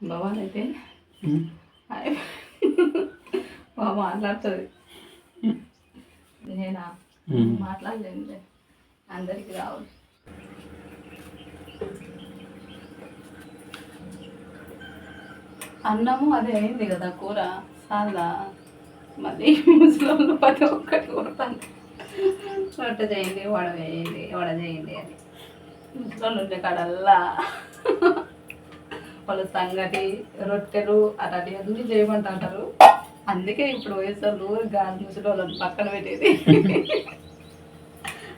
భవాన్ అయితే? బాగా మాట్లాడుతుంది. నేనా? మాట్లాడలేనులే. అందరికి రావాలి. అన్నము అదే అయింది కదా కూర? చాలా మళ్ళీ ముసలోళ్ళు ప్రతి ఒక్కటి కొడతాను రొట్టె చేయండి వడ వేయండి వడ చేయండి అని. ముసలోళ్ళు ఉండే కాడల్లా వాళ్ళు సంగటి రొట్టెలు అట్లాంటి అన్ని చేయమంటారు అందుకే ఇప్పుడు వయసు గాలి వాళ్ళని పక్కన పెట్టేది.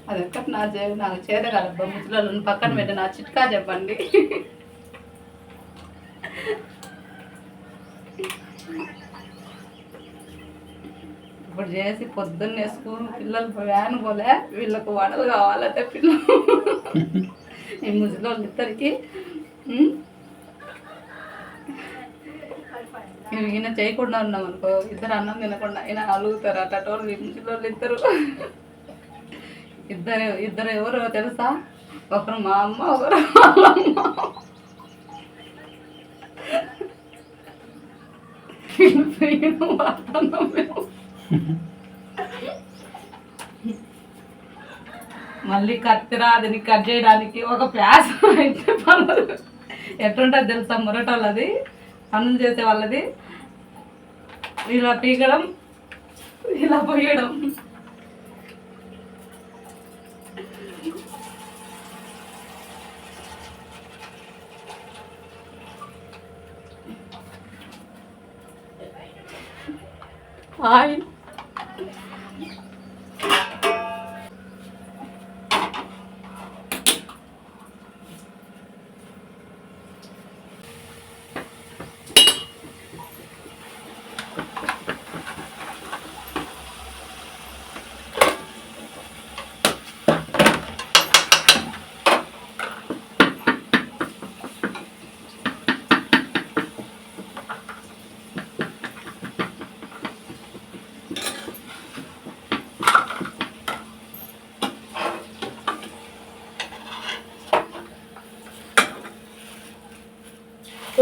అది ఒక్కటి నా చే నాకు చేత కలబ్బా ముసలోళ్ళని పక్కన పెట్టి నా చిట్కా చెప్పండి. ఇప్పుడు చేసి పొద్దున్నే స్కూల్ పిల్లలు వ్యాన్ పోలే వీళ్ళకు వడలు కావాలంటే పిల్లలు ఈ ముసలి ఇద్దరికి ఈయన చేయకుండా ఉన్నాం అనుకో ఇద్దరు అన్నం తినకుండా ఈయన అలుగుతారు. అట్టోళ్ళు వాళ్ళు ఇద్దరు. ఇద్దరు ఇద్దరు ఎవరో తెలుసా? ఒకరు మా అమ్మ ఒకరు వాళ్ళ అమ్మ మళ్ళీ కత్తిరా అది కట్ చేయడానికి ఒక ప్యాస్ అయితే పనులు. ఎట్లుంటుంది తెలుసా మురటోళ్ళది? పనులు చేసే వాళ్ళది. ఇలా పీకడం ఇలా పోయడం ఆయిల్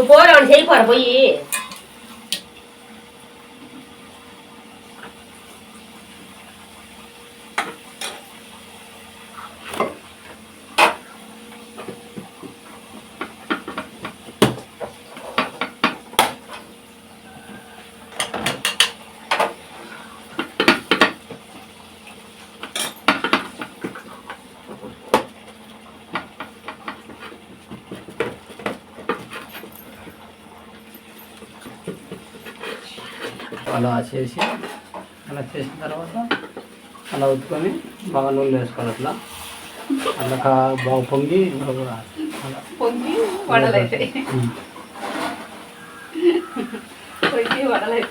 போறவன் செய்ய போற போய். అలా చేసి అలా చేసిన తర్వాత అలా ఉత్తుకొని బాగా నూనె వేసుకోవాలి అట్లా. కా- బాగా పొంగి అలా పొంగి. పొంగి వడలైతాయి